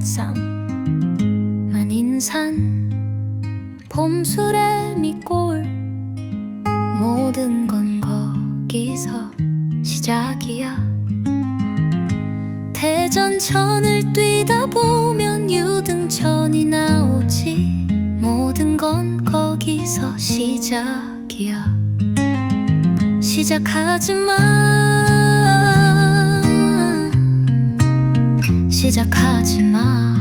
쌈 만인산 봄술의 미골 모든 건 거기서 시작이야. 대전천을 뛰다 보면 유등천이 나오지 모든 건 거기서 시작이야. 시작하지 마 시작하지 마.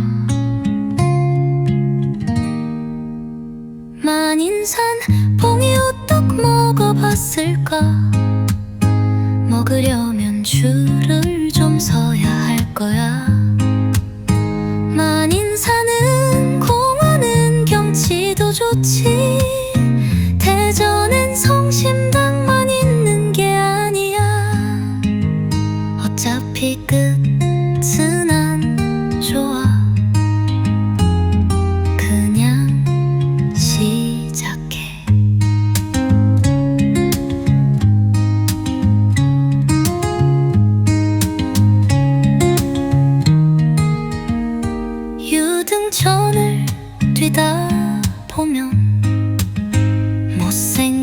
만인산 봉이호떡 먹어봤을까? 먹으려면 줄을 좀 서야 할 거야. 만인산은 공원은 경치도 좋지. 대전엔 성심당만 있는 게 아니야. 어차피 끝은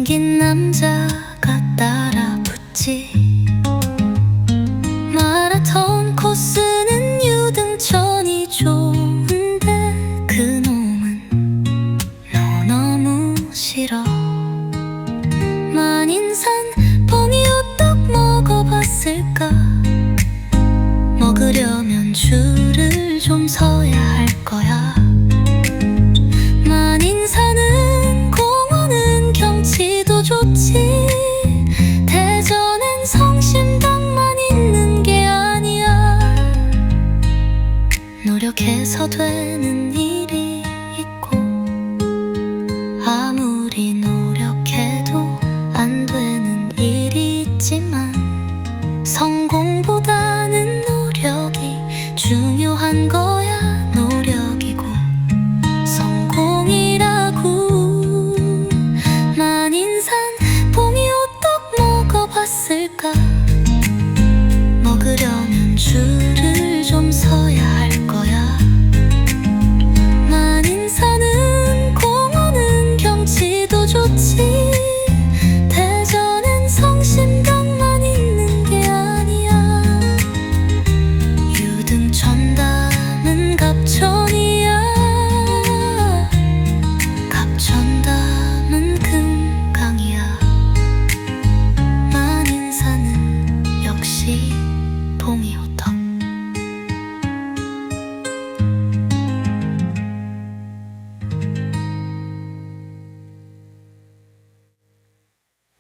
못생긴 남자가 따라 붙지. 마라톤 코스는 유등천이 좋은데 그놈은 너 너무 싫어. 만인산 봉이호떡 먹어봤을까? 먹으려면 줄을 좀 서야 할 거야 되는 일이 있고 아무리 노력해도 안 되는 일이 있지만 성공보다는 노력이 중요한 거